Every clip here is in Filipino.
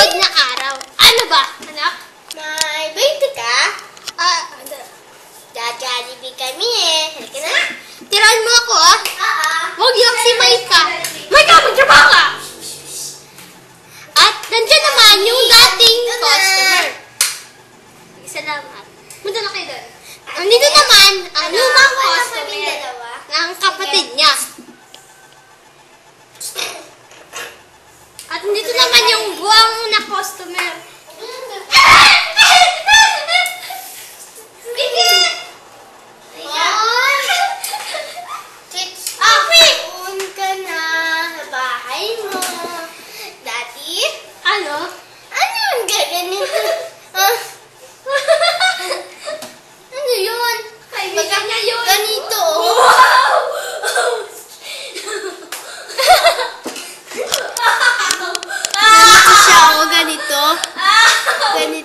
Huwag na At nandito naman yung buwang na customer.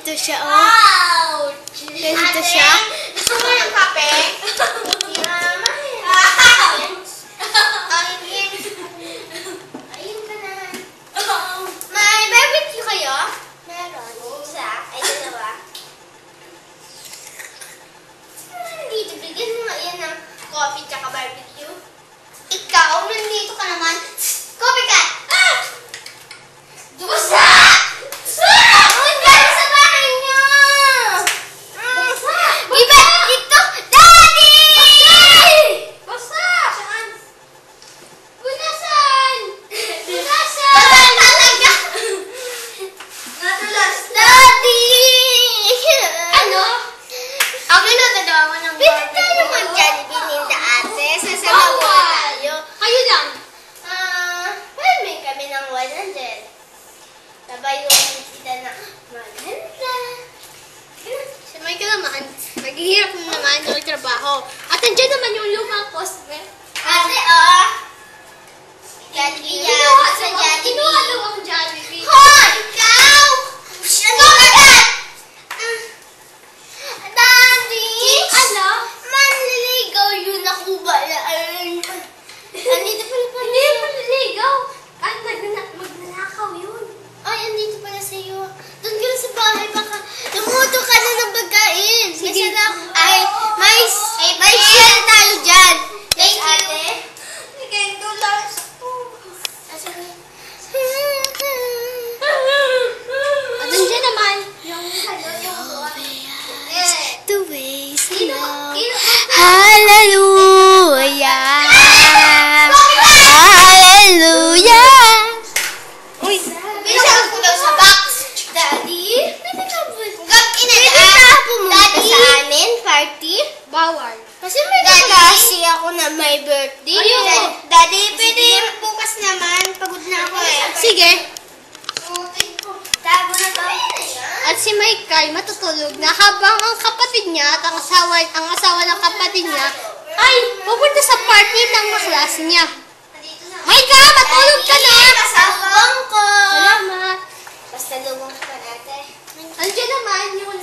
the is Ouch! This is naman yung lumang cosme. Ate, oh. Jollibee yan. Kinuha, sa Jollibee. Kinuha lumang Jollibee. Hoy! Sige. At si Michael matutulog na habang ang kapatid niya at ang asawa, ang asawa ng kapatid niya ay pupunta sa party ng maklase niya. Michael, matulog ka na! Kasabang ko! Salamat! Basta lumang ka natin. Andiyan naman yung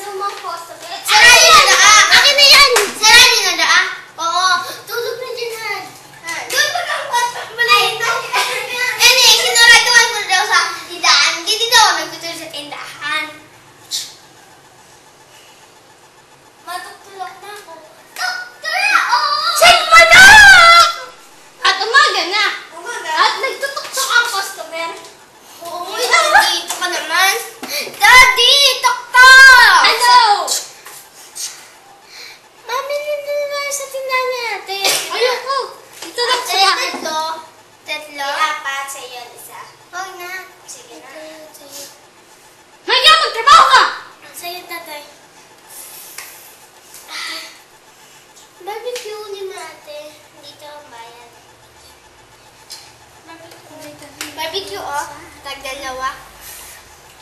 Nabigyo oh, tagdalawa.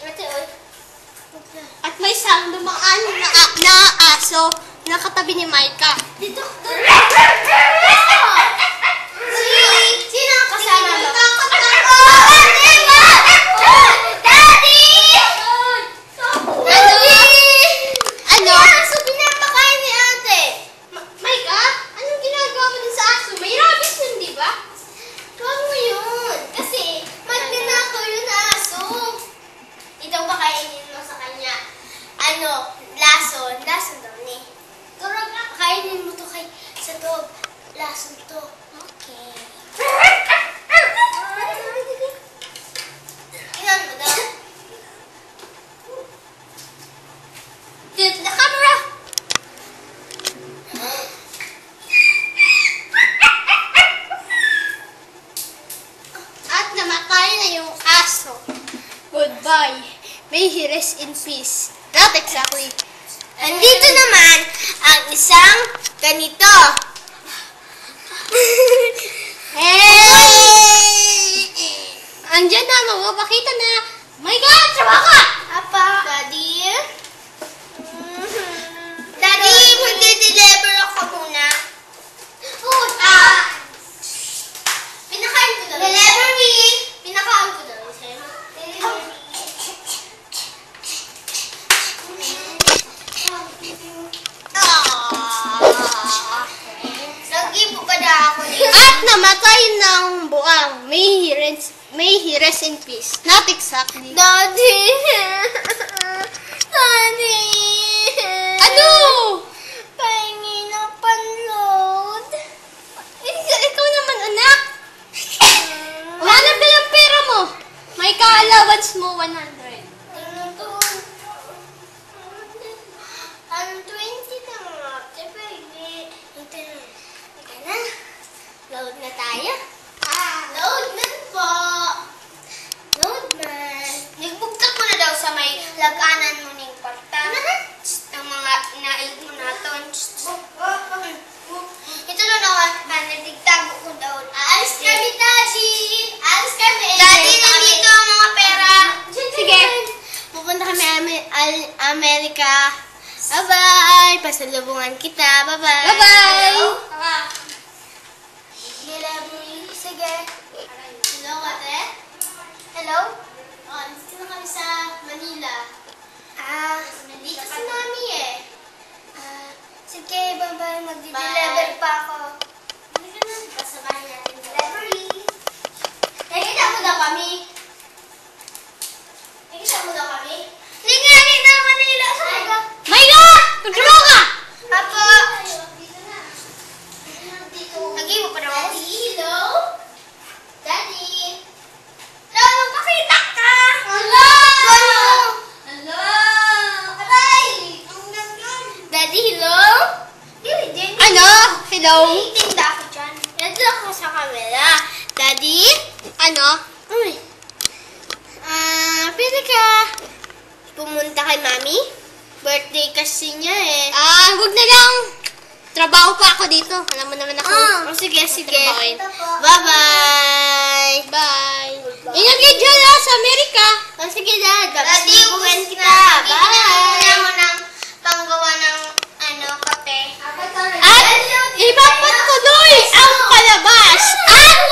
Ate oy. Oh. At may isang dumaan na, na aso na katabi ni Micah. Dito, doon. Ito. Okay. Ilan mo daw? Dito na camera! At namatay na yung aso. Goodbye. May he rest in peace. Not exactly. Andito naman ang isang ganito. Hey! Andyan na, mapapakita na. My God, trabaho ka! Namatay ng buang. May he rest, may he rest in peace. Not exactly. Daddy! Ano? Pahingi ng panload. Ikaw, ikaw naman, anak. Wala na lang pera mo. May ka-allowance mo, 100. Tingnan ko. Ang 20 na nga. Diba, hindi. Ito na. Ito na. Load na tayo. Ah, load na po. Load na. Nagbugtak mo na daw sa may laganan mo ng kwarta. Ang mga inaig mo naton. Ito na naman. Ah, nagtigtago ko daw. Aalis kami, Daddy. Aalis kami. Daddy, nandito ang mga pera. Sige. Pupunta kami Amer- Al- Amerika. Bye-bye. Pasalubungan kita. Bye-bye. Bye-bye. Delivery. Sige. Hello, ate? Hello? Oh, nandito na kami sa Manila. Ah, nandito si mami eh. Ah, sige, bye-bye. Magdi-deliver pa ako. Na. Delivery. Nakita mo daw kami. Dito ako sa camera. Daddy, ano? Uy. Ah, uh, pwede ka pumunta kay Mami? Birthday kasi niya eh. Ah, wag na lang. Trabaho pa ako dito. Alam mo naman ako. Oh, oh sige, sige. Bye-bye. Bye. Ingat kayo dyan sa Amerika. Oh, sige, Dad. Daddy, uwin kita. Bye. Kailangan mo ng panggawa ng ano, kape. At, iba pa Olha abaixo! Ah!